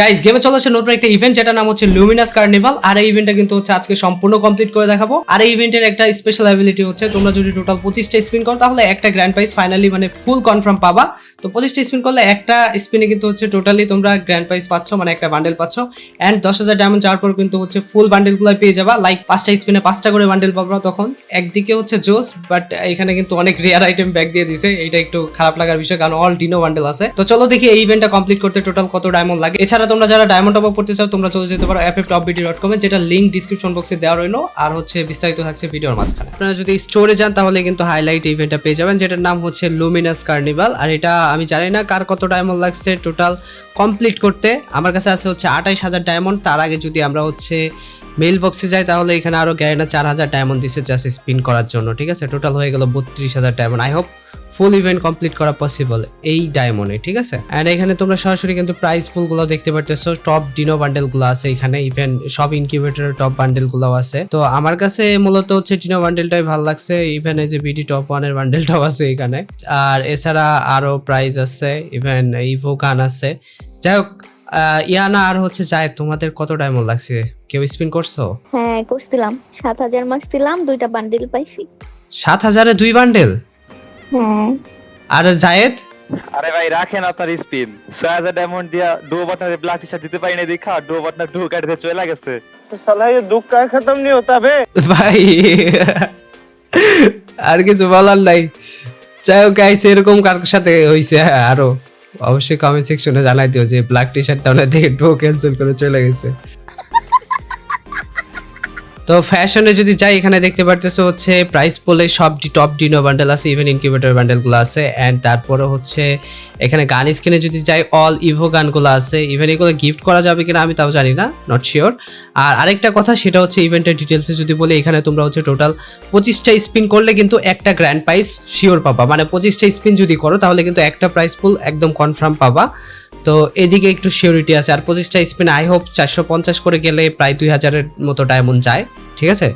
Guys গেমে চলে আসে নতুন একটা ইভেন্ট যেটা নাম হচ্ছে লুমিনাস কার্নিভাল আর এই ইভেন্টটা কিন্তু হচ্ছে আজকে সম্পূর্ণ কমপ্লিট করে দেখাবো। আর এই ইভেন্টের একটা স্পেশাল অ্যাবিলিটি হচ্ছে, তোমরা যদি টোটাল পঁচিশটা স্পিন করো, তাহলে একটা গ্র্যান্ড প্রাইজ ফাইনালি মানে ফুল কনফার্ম পাবা। তো পঁচিশটা স্পিন করলে একটা স্পিনে কিন্তু হচ্ছে টোটালি তোমরা গ্র্যান্ড প্রাইজ পাচ্ছ মানে একটা বান্ডেল পাচ্ছ। অ্যান্ড দশ হাজার ডায়মন্ড যাওয়ার পর কিন্তু হচ্ছে ফুল বান্ডেলগুলো পেয়ে যাবা। লাইক পাঁচটা স্পিনে পাঁচটা করে বান্ডেল পাবা তখন। একদিকে হচ্ছে জোস বাট এখানে কিন্তু অনেক রেয়ার আইটেম ব্যাক দিয়ে দিছে। এটা একটু খারাপ লাগার বিষয়, কারণ অল ডিনো বান্ডেল আছে। তো চলো দেখি এই ইভেন্টটা কমপ্লিট করতে টোটাল কত ডায়মন্ড লাগে। এছাড়া তোমরা যারা ডায়মন্ড টপ করতে চাও, তোমরা চলে যেতে পারো F F top BD dot কমে যেটা লিঙ্ক ডিসক্রিপশন বক্সে দেওয়া রইল। আর হচ্ছে বিস্তারিত থাকছে ভিডিওর মাঝখানে। আপনারা যদি স্টোরে যান, তাহলে কিন্তু হাইলাইট ইভেন্টটা পেয়ে যাবেন, যেটার নাম হচ্ছে লুমিনাস কার্নিভাল আর এটা আমি জানি না কার কত ডায়মন্ড লাগছে টোটাল কমপ্লিট করতে। আমার কাছে আছে হচ্ছে আঠাইশ হাজার ডায়মন্ড তার আগে যদি আমরা হচ্ছে মেল বক্সে যায়, তাহলে এখানে আরও গ্যারেনা চার হাজার ডায়মন্ড দিছে জাস্ট স্পিন করার জন্য, ঠিক আছে? টোটাল হয়ে গেল বত্রিশ হাজার diamond I hope full event complete করা পসিবল এই ডায়মন্ডে ঠিক আছে? অ্যান্ড এখানে তোমরা সরাসরি কিন্তু প্রাইস ফুলগুলো দেখতে পারতেছো টপ ডিনো বান্ডেলগুলো আছে এখানে ইভেন সব ইনকিউবেটর টপ বান্ডেলগুলো আছে। তো আমার কাছে মূলত হচ্ছে ডিনো বান্ডেলটাই ভালো লাগছে ইভেন এই যে বিডি টপ ওয়ান ওয়ানের বান্ডেলটাও আছে এখানে। আর এছাড়া আরও প্রাইস আছে ইভেন ইভো গান আছে। যাই হোক ইয়ানা আর হচ্ছে যায় তোমাদের কত ডায়মন্ড লাগছে কেউ স্পিন করছো হ্যাঁ করছিলাম সাত হাজার মারছিলাম দুইটা বান্ডিল পাইছি সাত হাজারে দুই বান্ডেল হ্যাঁ আর জায়েদ আরে ভাই রাখেন আপনার স্পিন ছয় হাজার ডায়মন্ড দিয়া ডো বাটনার ব্লাড টি শার্ট দিতে পারি না দেখা ডো বাটনার ডো কাটতে চলে গেছে तो साला ये दुख का खत्म नहीं होता बे ভাই আর কিছু বলার নাই যাই হোক গাইস এরকম কার সাথে হয়েছে আরো অবশ্যই কমেন্ট সেকশনে জানাই দিও যে ব্ল্যাক টি শার্ট তাহলে দেখে ডো ক্যান্সেল করে চলে গেছে। তো ফ্যাশনে যদি যাই, এখানে দেখতে পারতেছো হচ্ছে প্রাইস বলে সব টপ ডিনো বান্ডেল আছে ইভেন ইনকিউবেটর বান্ডেলগুলো আছে অ্যান্ড তারপরে হচ্ছে এখানে গান স্ক্রিনে যদি যাই অল ইভো গানগুলো আছে ইভেন এগুলো গিফট করা যাবে কিনা আমি তাও জানি না নট শিওর আর আরেকটা কথা, সেটা হচ্ছে ইভেন্টের ডিটেলসে যদি বলি, এখানে তোমরা হচ্ছে টোটাল পঁচিশটা স্পিন করলে কিন্তু একটা গ্র্যান্ড প্রাইজ শিওর পাবা। মানে পঁচিশটা স্পিন যদি করো, তাহলে কিন্তু একটা প্রাইস ফুল একদম কনফার্ম পাবা। তো এদিকে একটু সিওরিটি আছে। আর পঁচিশটা স্পিন আই হোপ চারশো পঞ্চাশ করে গেলে প্রায় দুই হাজারের মতো ডায়মন্ড যায়। ঠিক আছে?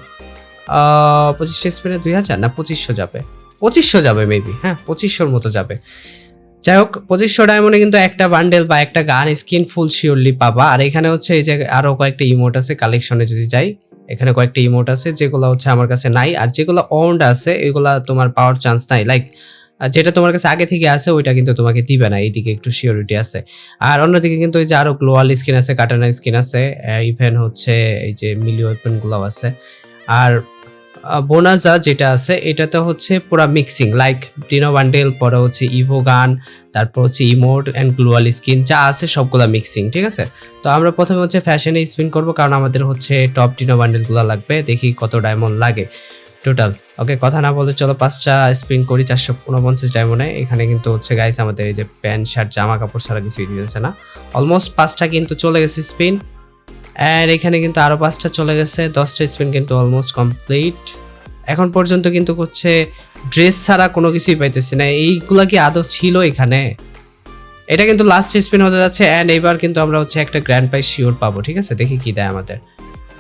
পঁচিশটা স্পিনে দুই হাজার না পঁচিশশো যাবে? পঁচিশশো যাবে মেবি হ্যাঁ পঁচিশশোর মতো যাবে। যাই হোক, পঁচিশশো ডায়মন্ডে কিন্তু একটা বান্ডেল বা একটা গান স্কিন ফুল শিওরলি পাবা। আর এখানে হচ্ছে এই যে আরও কয়েকটা ইমোট আছে কালেকশনে যদি যাই, এখানে কয়েকটা ইমোট আছে, যেগুলো হচ্ছে আমার কাছে নাই। আর যেগুলো অন্ড আছে, এগুলো তোমার পাওয়ার চান্স নাই। লাইক যেটা তোমার কাছে আগে থেকে আছে, ওইটা কিন্তু তোমাকে দিবে না। এইদিকে একটু সিওরিটি আছে। আর অন্যদিকে কিন্তু এই যে আরও গ্লোয়াল স্কিন আছে কাটানা স্কিন আছে ইভেন হচ্ছে এই যে মিলি ওয়েপন গুলাও আছে। আর বোনাজা যেটা আছে, এটাতে হচ্ছে পুরো মিক্সিং লাইক ডিনো বান্ডেল পরে হচ্ছে ইভো গান তারপর হচ্ছে ইমোট অ্যান্ড গ্লোয়াল স্কিন যা আছে সবগুলা মিক্সিং ঠিক আছে? তো আমরা প্রথমে হচ্ছে ফ্যাশনে স্পিন করব, কারণ আমাদের হচ্ছে টপ ডিনো বান্ডেলগুলো লাগবে, দেখি কত ডায়মন্ড লাগে। টোটাল ওকে কথা না বলে চলো পাঁচটা স্পিন করি, চারশো উনপঞ্চাশ ডায়মন্ডে এখানে কিন্তু হচ্ছে গাইস আমাদের এই যে প্যান্ট, শার্ট, জামা, কাপড় ছাড়া কিছুই দিতেছে না। অলমোস্ট পাঁচটা কিন্তু চলে গেছে স্পিন অ্যান্ড এখানে কিন্তু আরও পাঁচটা চলে গেছে। দশটা স্পিন কিন্তু অলমোস্ট কমপ্লিট এখন পর্যন্ত কিন্তু হচ্ছে ড্রেস ছাড়া কোনো কিছুই পাইতেছি না। এইগুলা কি আদৌ ছিল এখানে? এটা কিন্তু লাস্ট স্পিন হতে যাচ্ছে। অ্যান্ড এবার কিন্তু আমরা হচ্ছে একটা গ্র্যান্ড প্রাইজ শিওর পাবো। ঠিক আছে? দেখি কি দেয় আমাদের।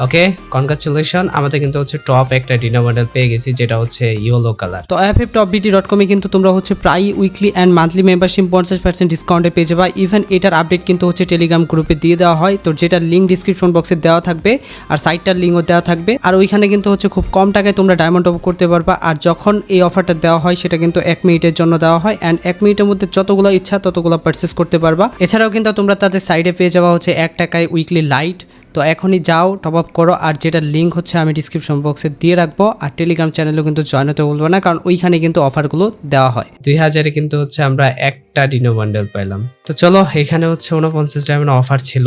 ওকে কনগ্রাচুলেশন আমাদের কিন্তু হচ্ছে টপ একটা ডিনার মডেল পেয়ে গেছি, যেটা হচ্ছে ইয়েলো কালার তো F F top BT dot কমে কিন্তু তোমরা হচ্ছে প্রায় উইকলি অ্যান্ড মান্থলি মেম্বারশিপ পঞ্চাশ পার্সেন্ট ডিসকাউন্টে পেয়ে যাবা। ইভেন এটার আপডেট কিন্তু হচ্ছে টেলিগ্রাম গ্রুপে দিয়ে দেওয়া হয়। তো যেটার লিঙ্ক ডিসক্রিপশন বক্সে দেওয়া থাকবে, আর সাইটটার লিঙ্কও দেওয়া থাকবে। আর ওইখানে কিন্তু হচ্ছে খুব কম টাকায় তোমরা ডায়মন্ড অফ করতে পারবা। আর যখন এই অফারটা দেওয়া হয়, সেটা কিন্তু এক মিনিটের জন্য দেওয়া হয়। অ্যান্ড এক মিনিটের মধ্যে যতগুলো ইচ্ছা, ততগুলো পারচেস করতে পারবা। এছাড়াও কিন্তু তোমরা তাদের সাইডে পেয়ে যাওয়া হচ্ছে এক টাকায় উইকলি লাইট তো এখনই যাও টপ আপ করো, আর যেটার লিঙ্ক হচ্ছে আমি ডিসক্রিপশন বক্সে দিয়ে রাখব, আর টেলিগ্রাম চ্যানেলেও কিন্তু জয়েন হতে বলব না, কারণ ওইখানে কিন্তু অফারগুলো দেওয়া হয়। দুই হাজারে কিন্তু হচ্ছে আমরা একটা ডিনো বান্ডেল পাইলাম। তো চলো, এখানে হচ্ছে উনপঞ্চাশ ডায়মন্ড অফার ছিল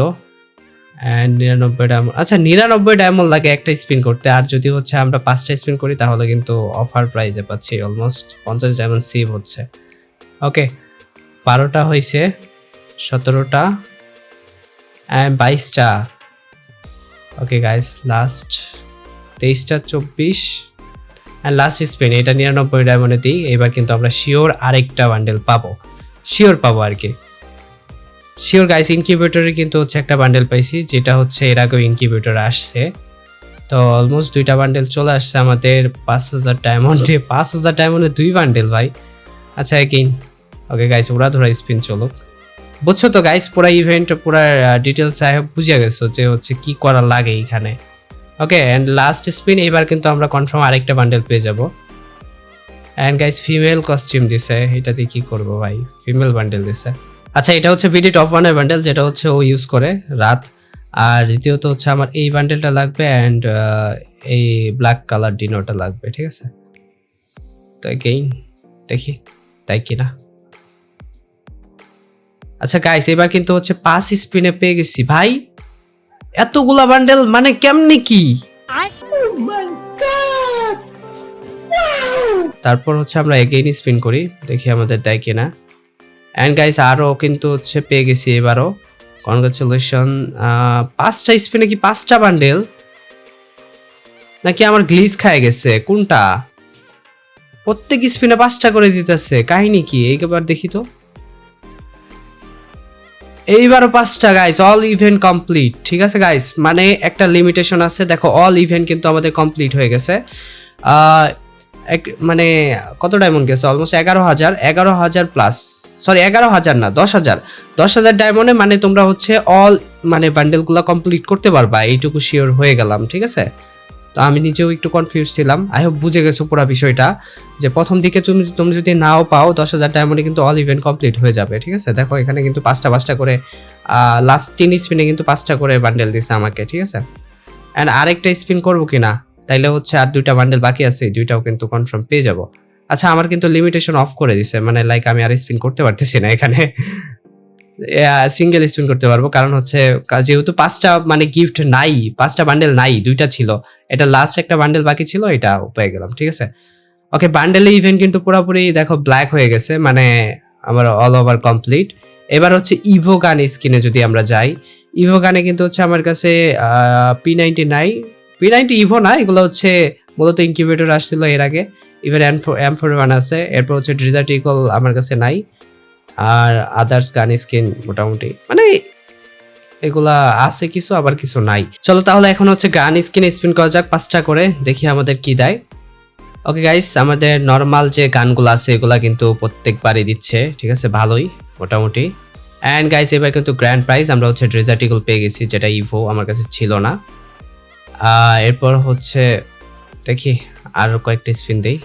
অ্যান্ড নিরানব্বই ডায়মন্ড আচ্ছা নিরানব্বই ডায়মন্ড লাগে একটা স্পিন করতে, আর যদি হচ্ছে আমরা পাঁচটা স্পিন করি, তাহলে কিন্তু অফার প্রাইজে পাচ্ছি অলমোস্ট পঞ্চাশ ডায়মন্ড সেভ হচ্ছে। ওকে বারোটা হয়েছে সতেরোটা অ্যান্ড বাইশটা ওকে গাইস লাস্ট তেইশটা চব্বিশ অ্যান্ড লাস্ট স্পিন এটা নিরানব্বই ডায়মন্ডে দিই, এবার কিন্তু আমরা শিওর আরেকটা বান্ডেল পাবো। শিওর পাবো আর কি। শিওর গাইস ইনকিউবেটরে কিন্তু হচ্ছে একটা বান্ডেল পাইছি, যেটা হচ্ছে এর আগেও ইনকিউবেটর আসছে। তো অলমোস্ট দুইটা বান্ডেল চলে আসছে আমাদের, পাঁচ হাজার ডায়মন্ডে পাঁচ হাজার ডায়মন্ডে দুই বান্ডেল ভাই। আচ্ছা এগেইন ওকে গাইস ওরা ধরা স্পিন চলুক। বুঝছ তো গাইস পুরা ইভেন্ট পুরা ডিটেলস সাহেব বুঝে গেছো যে হচ্ছে কি করা লাগে এখানে ওকে অ্যান্ড লাস্ট স্পিন এবার কিন্তু আমরা কনফার্ম আরেকটা বান্ডেল পেয়ে যাব। অ্যান্ড গাইস ফিমেল কস্টিউম দিছে। এটা দিয়ে কি করব ভাই? ফিমেল বান্ডেল দিছে। আচ্ছা এটা হচ্ছে বিডি টপ ওয়ানের বান্ডেল যেটা হচ্ছে ও ইউজ করে রাত। আর দ্বিতীয়ত হচ্ছে আমার এই বান্ডেলটা লাগবে অ্যান্ড এই ব্ল্যাক কালার ডিনোটা লাগবে, ঠিক আছে? তো এগেইন দেখি, তাই কিনা? আচ্ছা গাইস এবার কিন্তু হচ্ছে পাঁচ স্পিনে পেয়ে গেছি। ভাই, এতগুলা বান্ডেল মানে কেমনে কি? তারপর হচ্ছে আমরা এগেইন স্পিন করি, দেখি আমাদের দেয় কিনা। অ্যান্ড গাইস আরও কিন্তু হচ্ছে পেয়ে গেছি এবারও। কনগ্রাচুলেশন পাঁচটা স্পিনে কি পাঁচটা বান্ডেল নাকি আমার গ্লিজ খায় গেছে? কোনটা? প্রত্যেক স্পিনে পাঁচটা করে দিতেছে। কাহিনী কি? এইবার দেখি তো। এইবারও পাঁচটা গাইস অল ইভেন্ট কমপ্লিট ঠিক আছে গাইস মানে একটা লিমিটেশন আছে, দেখো অল ইভেন্ট কিন্তু আমাদের কমপ্লিট হয়ে গেছে। এক মানে কত ডায়মন্ড গেছে? অলমোস্ট এগারো হাজার এগারো হাজার প্লাস সরি এগারো হাজার না, দশ হাজার। দশ হাজার ডায়মন্ডে মানে তোমরা হচ্ছে অল মানে বান্ডেলগুলো কমপ্লিট করতে পারবা, এইটুকু শিওর হয়ে গেলাম, ঠিক আছে? তো আমি নিজেও একটু কনফিউজ ছিলাম। আই হোপ বুঝে গেছো পুরো বিষয়টা, যে প্রথম দিকে তুমি তুমি যদি নাও পাও, দশ হাজার ডায়মন্ডে কিন্তু অল ইভেন্ট কমপ্লিট হয়ে যাবে, ঠিক আছে? দেখো, এখানে কিন্তু পাঁচটা পাঁচটা করে লাস্ট তিন স্পিনে কিন্তু পাঁচটা করে বান্ডেল দিছে আমাকে, ঠিক আছে? অ্যান্ড আরেকটা স্পিন করব কি না তাইলে হচ্ছে আর দুইটা বান্ডেল বাকি আছে দুইটাও কিন্তু কনফার্ম পেয়ে যাব। আচ্ছা আমার কিন্তু লিমিটেশন অফ করে দিছে মানে লাইক আমি আর স্পিন করতে পারতেছি না এখানে। সিঙ্গেল স্পিন করতে পারব। কারণ হচ্ছে যেহেতু পাঁচটা মানে গিফট নাই, পাঁচটা বান্ডেল নাই, দুইটা ছিল। এটা লাস্ট একটা বান্ডেল বাকি ছিল, এটা পেয়ে গেলাম, ঠিক আছে? ওকে বান্ডেলে ইভেন্ট কিন্তু পুরোপুরি দেখো ব্ল্যাক হয়ে গেছে মানে আমার অল ওভার কমপ্লিট এবার হচ্ছে ইভো গান স্কিনে যদি আমরা যাই ইভো গানে কিন্তু হচ্ছে আমার কাছে পি নাইনটি নাই। পি নাইনটি ইভো না, এগুলো হচ্ছে মূলত ইনকিউবেটর আসছিল এর আগে। Even M four M four one আছে, এরপর হচ্ছে ড্রিজার্টিকল আমার কাছে নাই। আর আদার্স গান স্কিন মোটামুটি। মানে এগুলা আছে কিছু, আবার কিছু নাই। চলো তাহলে এখন হচ্ছে গান স্কিন স্পিন করা যাক, পাঁচটা করে, দেখি আমাদের কি দেয়। ওকে গাইস আমাদের নর্মাল যে গানগুলো আছে, এগুলা কিন্তু প্রত্যেকবারই দিচ্ছে। ঠিক আছে, ভালোই, মোটামুটি। অ্যান্ড গাইস এবার কিন্তু গ্র্যান্ড প্রাইজ আমরা হচ্ছে ড্রেজার্টিকল পেয়ে গেছি, যেটা ইভো আমার কাছে ছিল না। এরপর হচ্ছে, দেখি আরও কয়েকটা স্পিন দিই।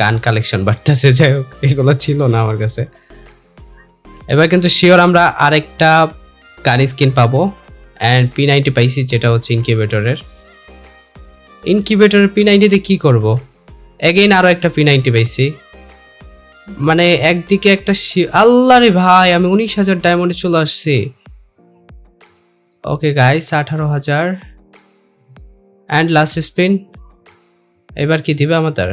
গান কালেকশন বাড়তেছে, যাই হোক, এগুলো ছিল না আমার কাছে। এবার কিন্তু শিওর আমরা আরেকটা গান স্কিন পাবো অ্যান্ড পি নাইনটি পাইছি, যেটা হচ্ছে ইনকিউবেটরের ইনকিউবেটরের পি নাইনটিতে কী করব? এগেইন আরও একটা পি নাইনটি পাইছি। মানে একদিকে একটা আল্লাহ রে ভাই, আমি উনিশ হাজার ডায়মন্ডে চলে আসছি। ওকে গাইস আঠারো হাজার। অ্যান্ড লাস্ট স্পিন এবার কি দিবে আমাদের?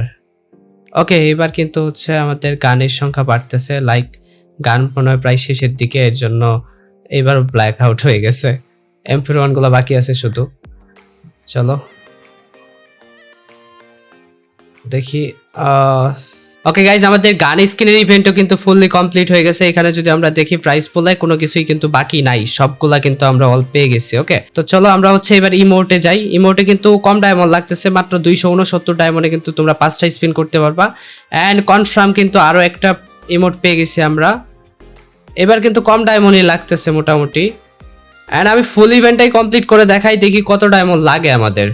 ওকে এবার কিন্তু হচ্ছে আমাদের গানের সংখ্যা বাড়তেছে লাইক গান মনে হয় প্রায় শেষের দিকে এর জন্য এবার ব্ল্যাক আউট হয়ে গেছে। এম এমফির ওয়ানগুলো বাকি আছে শুধু। চলো। দেখি ওকে গাইজ আমাদের গান স্কিনের ইভেন্টও কিন্তু ফুললি কমপ্লিট হয়ে গেছে। এখানে যদি আমরা দেখি প্রাইস পোলায় কোনো কিছুই কিন্তু বাকি নাই। সবগুলা কিন্তু আমরা অল পেয়ে গেছি ওকে তো চলো আমরা হচ্ছে এবার ইমোটে যাই। ইমোটে কিন্তু কম ডায়মন্ড লাগতেছে, মাত্র দুইশো উনসত্তর ডায়মন্ডে কিন্তু তোমরা পাঁচটা স্পিন করতে পারবা। অ্যান্ড কনফার্ম কিন্তু আরও একটা ইমোট পেয়ে গেছি আমরা। এবার কিন্তু কম ডায়মন্ডই লাগতেছে মোটামুটি। অ্যান্ড আমি ফুল ইভেন্টটাই কমপ্লিট করে দেখাই, দেখি কত ডায়মন্ড লাগে আমাদের।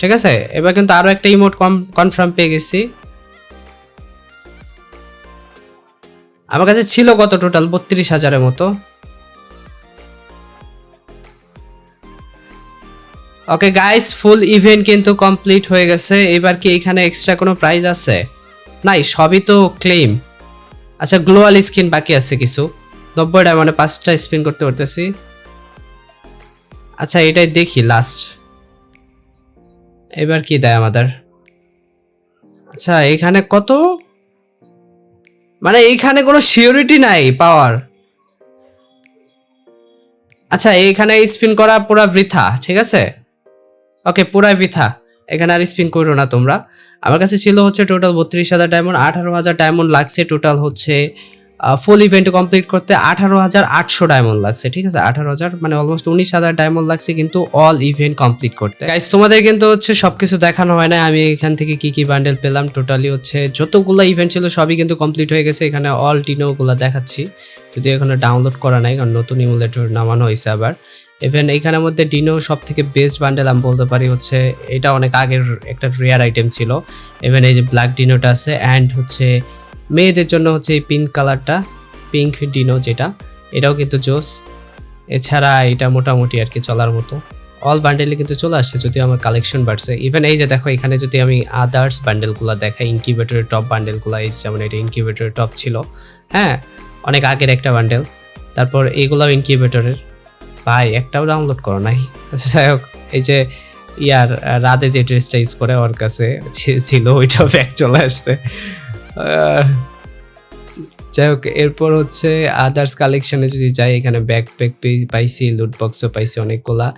ঠিক আছে? এবার কিন্তু আরও একটা ইমোট কনফার্ম পেয়ে গেছি। আমার কাছে ছিল কত টোটাল বত্রিশ হাজারের মতো। ওকে গাইস ফুল ইভেন্ট কিন্তু কমপ্লিট হয়ে গেছে। এবার কি এখানে এক্সট্রা কোনো প্রাইজ আছে? নাই, সবই তো ক্লেম আচ্ছা গ্লোয়াল স্কিন বাকি আছে কিছু? নব্বই ডায়মন্ডে পাঁচটা স্পিন করতে পারতেছি। আচ্ছা এটাই দেখি লাস্ট এবার কি দেয় আমাদের? আচ্ছা এখানে কত? মানে এইখানে কোনো সিওরিটি নাই পাওয়ার আচ্ছা এইখানে স্পিন করা পুরা বৃথা, ঠিক আছে? ওকে পুরাই বৃথা। এখানে আর স্পিন করো না তোমরা। আমার কাছে ছিল হচ্ছে টোটাল বত্রিশ হাজার ডায়মন্ড আঠারো হাজার ডায়মন্ড লাগছে টোটাল হচ্ছে ফুল ইভেন্ট কমপ্লিট করতে আঠারো হাজার আটশো ডায়মন্ড লাগছে, ঠিক আছে? আঠারো হাজার মানে অলমোস্ট উনিশ হাজার ডায়মন্ড লাগছে, কিন্তু অল ইভেন্ট কমপ্লিট করতে। গাইস তোমাদের কিন্তু হচ্ছে সবকিছু দেখানো হয় না আমি এখান থেকে কি কি বান্ডেল পেলাম টোটালি হচ্ছে যতগুলো ইভেন্ট ছিল সবই কিন্তু কমপ্লিট হয়ে গেছে। এখানে অল টিনোগুলো দেখাচ্ছি। যদি এখানে ডাউনলোড করা নাই, কারণ নতুন ইমুলেটর নামানো হয়েছে আবার। ইভেন এইখানের মধ্যে ডিনো সব থেকে বেস্ট বান্ডেল আমি বলতে পারি হচ্ছে, এটা অনেক আগের একটা রেয়ার আইটেম ছিল। ইভেন এই যে ব্ল্যাক ডিনোটা আছে অ্যান্ড হচ্ছে মেয়েদের জন্য হচ্ছে এই পিঙ্ক কালারটা পিঙ্ক ডিনো যেটা, এটাও কিন্তু জোস। এছাড়া এটা মোটামুটি আর কি চলার মতো। অল বান্ডেলে কিন্তু চলে আসছে যদি আমার কালেকশন বাড়ছে। ইভেন এই যে দেখো, এখানে যদি আমি আদার্স বান্ডেলগুলো দেখাই ইনকিউবেটরের টপ বান্ডেলগুলো এই যেমন এটা ইনকিউবেটরের টপ ছিল হ্যাঁ অনেক আগের একটা বান্ডেল তারপর এইগুলাও ইনকিউবেটরের ভাই, একটাও ডাউনলোড করো নাই। আচ্ছা যাই হোক, এই যে ইয়ার রাতে যে ড্রেসটা ইউজ করে ওর কাছে ছিল, ওইটাও ব্যাগ চলে আসছে। যাই হোক, এরপর হচ্ছে আদার্স কালেকশনে যদি যাই, এখানে ব্যাক প্যাক পাইছি লুট বক্সও পাইছি অনেকগুলা।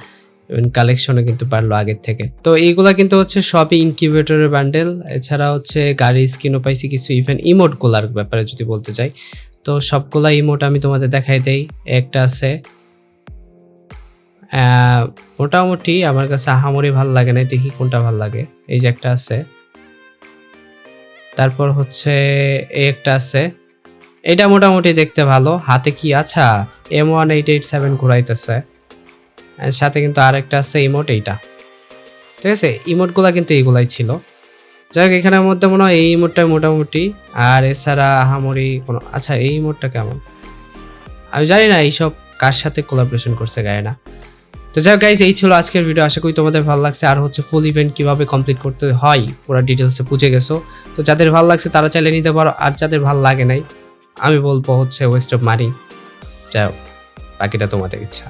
কালেকশনও কিন্তু পারল আগের থেকে। তো এইগুলা কিন্তু হচ্ছে সবই ইনকিউবেটরের বান্ডেল এছাড়া হচ্ছে গাড়ি স্কিনও পাইছি কিছু ইভেন ইমোটগুলার ব্যাপারে যদি বলতে চাই তো সবগুলা ইমোট আমি তোমাদের দেখাই দেই। একটা আছে মোটামুটি আমার কাছে আহামরি ভালো লাগে না দেখি কোনটা ভালো লাগে। এই যে একটা আছে। তারপর হচ্ছে এই একটা আছে। এটা মোটামুটি দেখতে ভালো। হাতে কি আচ্ছা M one eight eight seven ঘুরাইতেছে। সাথে কিন্তু আরেকটা আছে ইমোট এইটা। ঠিক আছে? ইমোটগুলা কিন্তু এইগুলাই ছিল। যাই হোক, এখানের মধ্যে মনে হয় এই ইমোটটা মোটামুটি। আর এছাড়া আহামরি কোনো আচ্ছা এই ইমোটটা কেমন? আমি জানি না এইসব কার সাথে কোলাবরেশন করছে গায়ে তো যাই গাইজ এই ছিল আজকের ভিডিও আশা করি তোমাদের ভালো লাগছে। আর হচ্ছে ফুল ইভেন্ট কীভাবে কমপ্লিট করতে হয় পুরো ডিটেলসে বুঝে গেছো। তো যাদের ভালো লাগছে তারা চাইলে নিতে পারো আর যাদের ভালো লাগে নাই আমি বলব হচ্ছে ওয়েস্ট অফ মানি যাই হোক, বাকিটা তোমাদের ইচ্ছা।